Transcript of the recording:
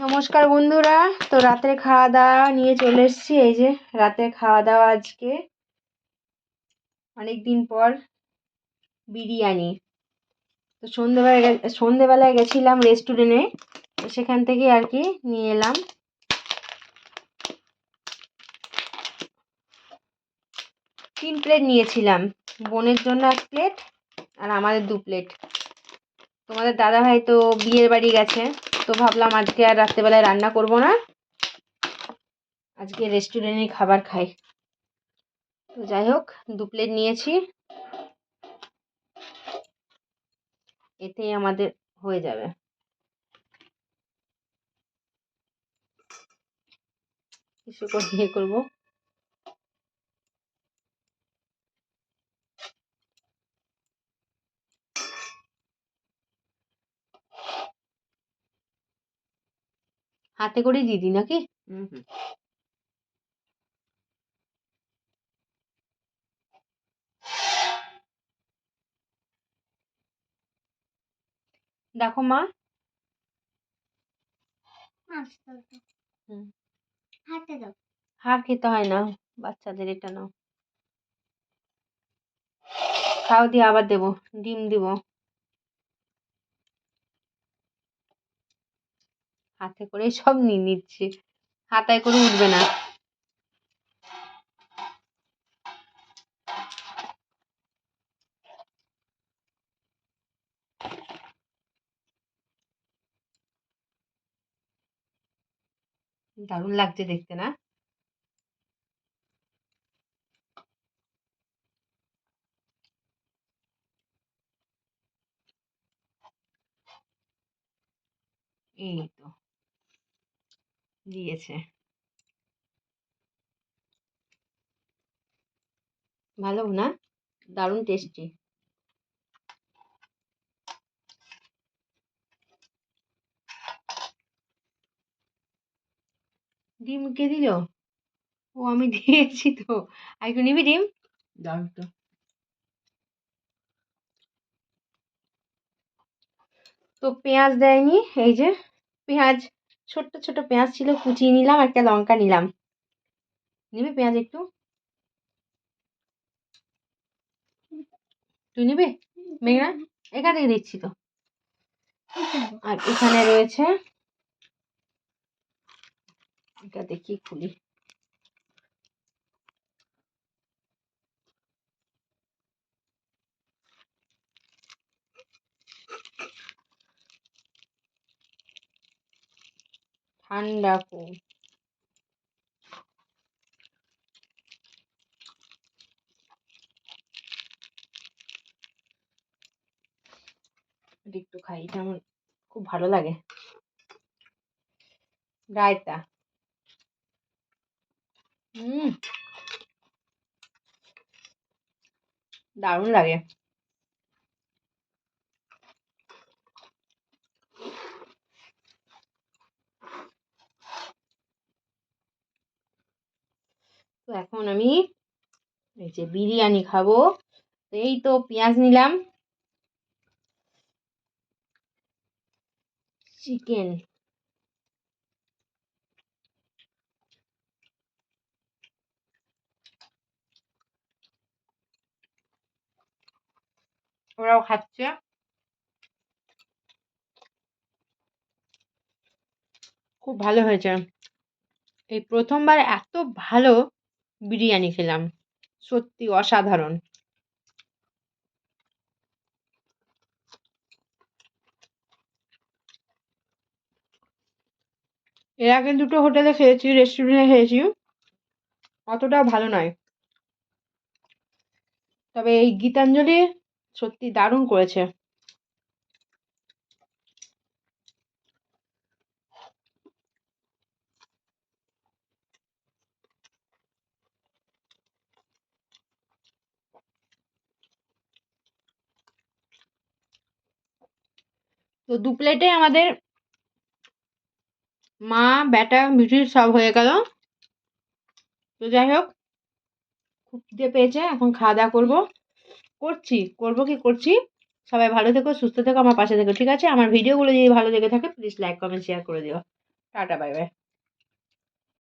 নমস্কার বন্ধুরা, তো রাতের খাওয়া দাওয়া নিয়ে চলে এসেছি। এই যে রাতের খাওয়া দাওয়া আজকে। অনেক দিন পর বিরিয়ানি। তো সন্ধেবেলায় গে- সন্ধেবেলায় গেছিলাম রেস্টুরেন্টে তো সেখান থেকে আর কি নিয়ে এলাম। তিন প্লেট নিয়েছিলাম, বোনের জন্য এক প্লেট আর আমাদের দু প্লেট তোমাদের দাদা ভাই তো বিয়ের বাড়ি গেছে। তো ভাবলাম আজকে আর রাত্রেবেলায় রান্না করব না। আজকে রেস্টুরেন্টে খাবার খাই। তো যাই হোক, দু প্লেট নিয়েছি। এতেই আমাদের হয়ে যাবে। কিছু করে ইয়ে করব। হাতে করেই দিদি নাকি? দেখো মা। হাতে দাও। হাফ খেতে হয় না বাচ্চাদের এটা নাও। খাও দিয়ে আবার দেবো ডিম দিব। হাতে করে সব নিয়ে নিচ্ছে। হাতায় করে উঠবে না। দারুণ লাগছে দেখতে না? এই তো। দিয়েছে। ভালো না? দারুণ টেস্টি ডিম কে দিল? ও আমি দিয়েছি তো। আর একটু নিবি ডিম? দাও একটু তো পেঁয়াজ দেয়নি এই যে পেঁয়াজ ছোট্ট ছোট পেঁয়াজ ছিল, কুচিয়ে নিলাম, একটা লঙ্কা নিলাম। নিবি পেঁয়াজ একটু? তুই নিবি? মেঘনা? এখান দিচ্ছি তো। আর এখানে রয়েছে, এটা দেখি খুলি। ঠান্ডা একটু খাই আমার খুব ভালো লাগে। রায়তা। হুম দারুণ লাগে। এখন আমি এই যে বিরিয়ানি খাব। এই তো পেঁয়াজ নিলাম। চিকেন। ওরাও খাচ্ছে। খুব ভালো হয়েছে। এই প্রথমবার এত ভালো বিরিয়ানি খেলাম। সত্যি অসাধারণ। এর আগে দুটো হোটেলে খেয়েছি রেস্টুরেন্টে খেয়েছি। অতটা ভালো নয়। তবে এই গীতাঞ্জলি সত্যি দারুণ করেছে। তো দু প্লেটে আমাদের মা, ব্যাটা মিটি সব হয়ে গেল। তো যাই হোক, খুব খিদে পেয়েছে, এখন খাওয়া দাওয়া করব। করছি, করব কি করছি? সবাই ভালো থেকো, সুস্থ থেকো, আমার পাশে থেকো, ঠিক আছে? আমার ভিডিওগুলো যদি ভালো লেগে থাকে প্লিজ লাইক কমেন্ট শেয়ার করে দিও। Tata bye bye